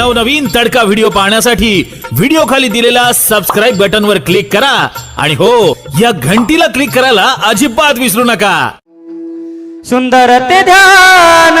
नवनवीन तडका व्हिडिओ पाहण्यासाठी व्हिडिओ खाली दिलेल्या सबस्क्राईब बटन वर क्लिक करा आणि हो या घंटीला क्लिक करायला अजिबात विसरू नका सुंदर ते ध्यान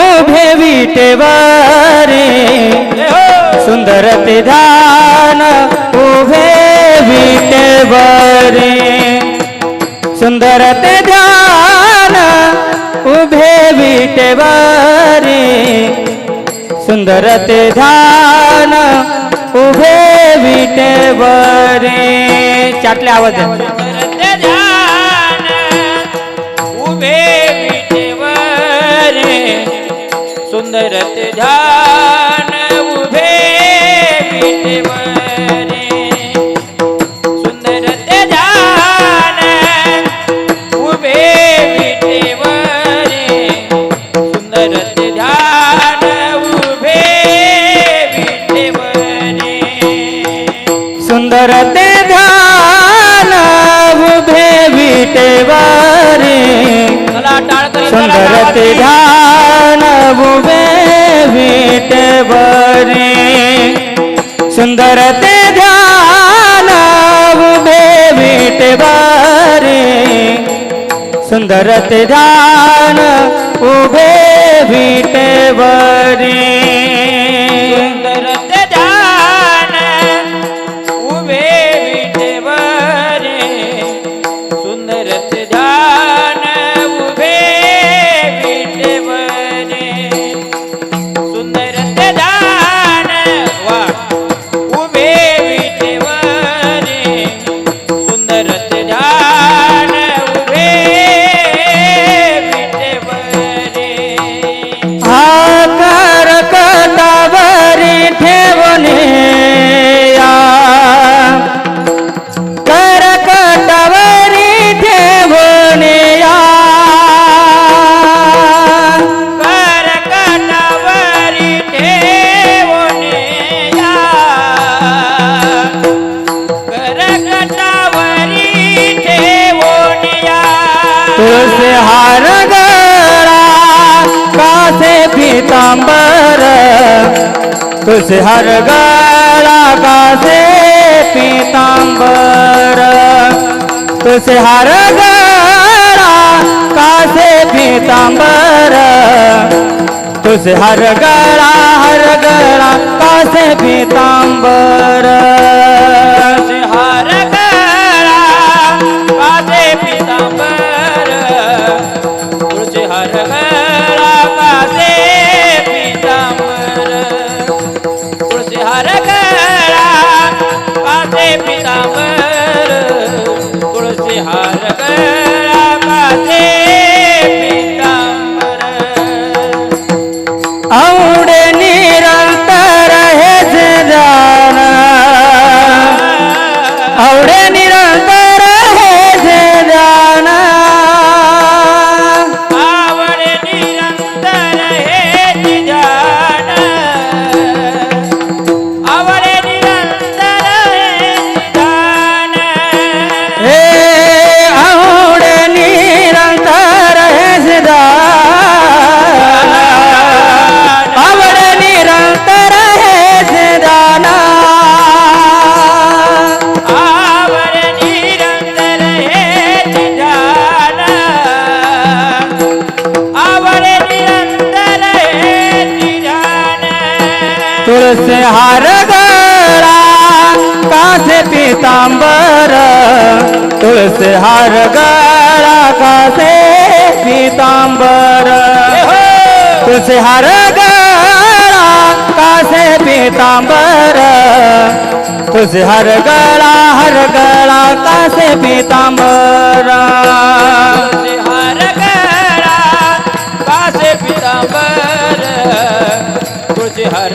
उभे विटेवारे सुंदर ते ध्यान उभे विटेवारे सुंदर ते ध्यान उभे विटेवारे सुंदर ते ध्यान उभे बरे चाटले आवाज उभे विटेवरे सुंदर ते ध्यान उभे बरे भगत ध्यान बुबे भेट बरे सुंदर ते ध्यान बुबे भेट बरे सुंदर ते ध्यान उबे बीट बरी पीताम्बर तुझ हर गला का से पीताम्बर तुझ हर गला का से पीताम्बर तुझ हर गला हर गला का से पी से हार गड़ा कासे पीताम्बर तुलसे हार गड़ा कासे पीताम्बर तुलसे हार गड़ा कासे पीताम्बर तुलस हर गरा हर का कासे पीताम्बर हर गड़ा कासे पीताम्बर हर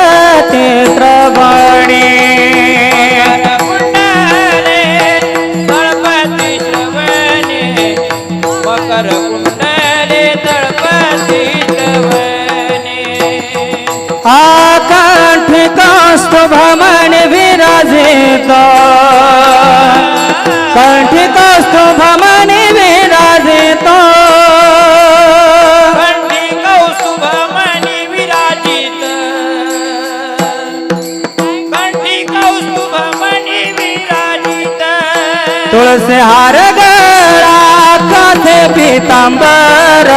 पितांबर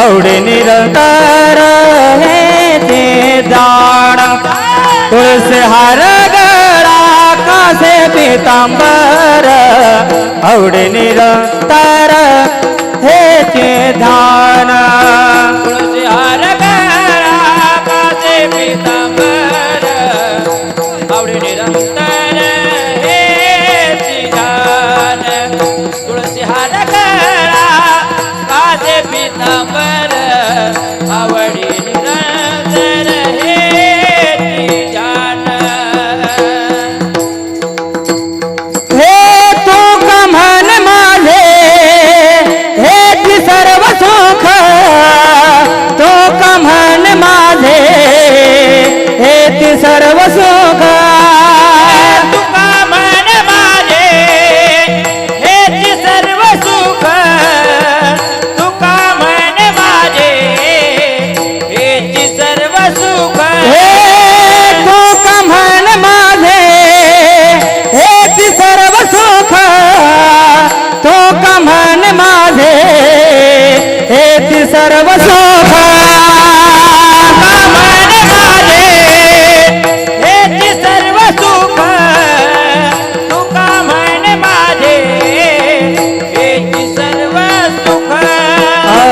आवडे निरंतर हे ते जाण तुळसे हार गळा कासे पितांबर आवडे निरंतर हे ते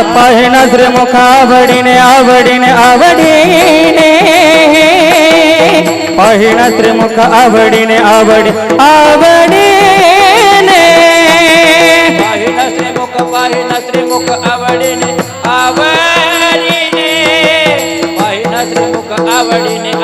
પહિના શ્રીમુખ આવડીને આવડીને આવડીને પહિના શ્રીમુખ આવડીને આવડી આવડીને પહિના શ્રીમુખ પહિના શ્રીમુખ આવડીને આવડીને પહિના શ્રીમુખ આવડી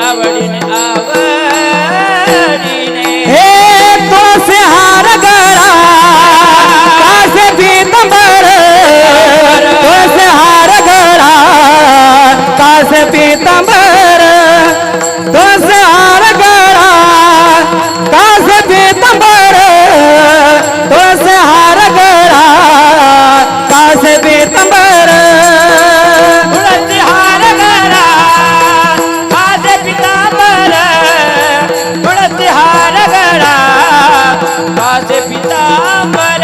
पीताम्बर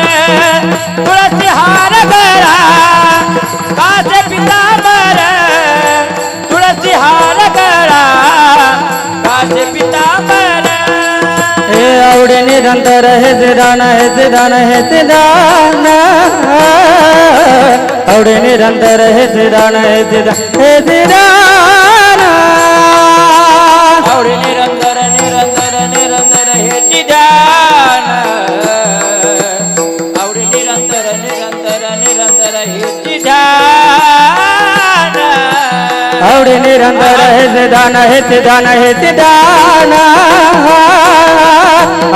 तुलसी हार गरा कासे पीताम्बर तुलसी हार गरा कासे पीताम्बर हे औड़े निरंतर है सिदाना है सिदाना है औड़े निरंतर है औड़े निरंतर निरंतर निरंतर है निरंतर निरंतर हेची आवडे निरंतर हेच दान हे दान हेच दान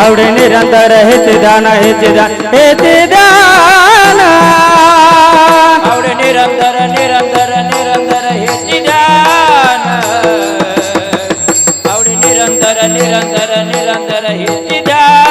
आवडे निरंतर हेच दान हे दान हे दान आवडे निरंतर निरंतर निरंतर हेच दान आवडे निरंतर निरंतर निरंतर हेच